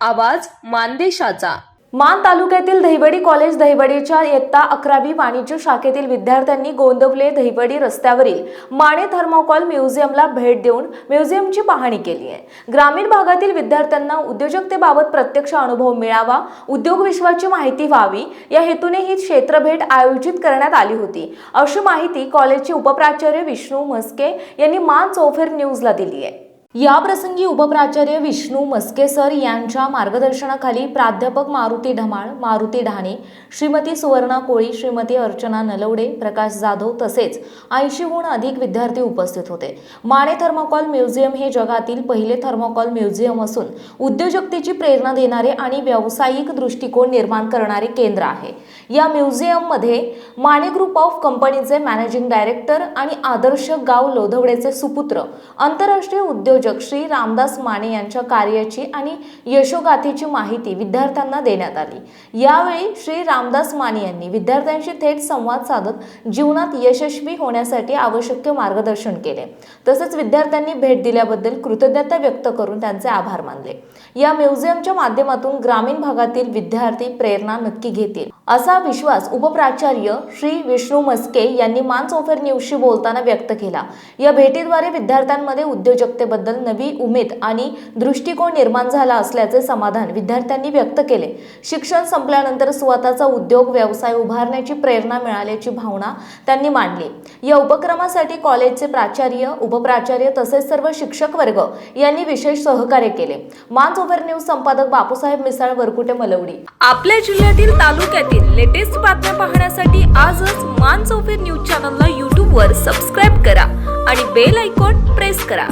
आवाज मानदेशाचा. मान तालुक्यातील दहिवडी कॉलेज दहिवडीच्या इयत्ता अकरावी वाणिज्य शाखेतील विद्यार्थ्यांनी गोंदवले दहिवडी रस्त्यावरील माने थर्मोकॉल म्युझियमला भेट देऊन म्युझियमची पाहणी केली आहे. ग्रामीण भागातील विद्यार्थ्यांना उद्योजकतेबाबत प्रत्यक्ष अनुभव मिळावा उद्योग विश्वाची माहिती व्हावी या हेतूने ही क्षेत्रभेट आयोजित करण्यात आली होती. अशी माहिती कॉलेजचे उपप्राचार्य विष्णू म्हस्के यांनी मान चौफेर न्यूजला दिली आहे. या प्रसंगी उपप्राचार्य विष्णू मस्के सर यांच्या मार्गदर्शनाखाली प्राध्यापक मारुती ढमाळ मारुती ढाणे श्रीमती सुवर्णा कोळी श्रीमती अर्चना नलवडे प्रकाश जाधव तसेच ऐंशीहून अधिक विद्यार्थी उपस्थित होते. माने थर्मोकॉल म्युझियम हे जगातील पहिले थर्मोकॉल म्युझियम असून उद्योजकतेची प्रेरणा देणारे आणि व्यावसायिक दृष्टिकोन निर्माण करणारे केंद्र आहे. या म्युझियममध्ये माने ग्रुप ऑफ कंपनीचे मॅनेजिंग डायरेक्टर आणि आदर्श गाव लोधवडेचे सुपुत्र आंतरराष्ट्रीय उद्योजक श्री रामदास माने यांच्या कार्याची आणि यशोगाथेची माहिती विद्यार्थ्यांना देण्यात आली. यावेळी श्री रामदास माने यांनी विद्यार्थ्यांशी थेट संवाद साधत जीवनात यशस्वी होण्यासाठी आवश्यक मार्गदर्शन केले. तसेच विद्यार्थ्यांनी भेट दिल्याबद्दल कृतज्ञता व्यक्त करून त्यांचे आभार मानले. या म्युझियमच्या माध्यमातून ग्रामीण भागातील विद्यार्थी प्रेरणा नक्की घेतील असा विश्वास उपप्राचार्य श्री विष्णू मस्के यांनी मान चौफेर न्यूजशी बोलताना व्यक्त केला. या भेटीद्वारे विद्यार्थ्यांमध्ये उद्योजकतेबद्दल नवी उमेद आणि दृष्टिकोन निर्माण झाला असल्याचे समाधान विद्यार्थ्यांनी व्यक्त केले. शिक्षण संपल्यानंतर स्वतःचा उद्योग व्यवसाय उभारण्याची प्रेरणा मिळाल्याची भावना त्यांनी मांडली. या उपक्रमासाठी कॉलेजचे प्राचार्य उपप्राचार्य तसेच सर्व शिक्षक वर्ग यांनी विशेष सहकार्य केले. मांज ओव्हर न्यूज संपादक बापूसाहेब मिसाळ वरकुटे मलवडी. आपल्या जिल्ह्यातील तालुक्यातील लेटेस्ट बातम्या पाहण्यासाठी आजच मांज ओव्हर न्यूज चॅनलला यूट्यूबवर सबस्क्राईब करा आणि बेल आयकॉन प्रेस करा.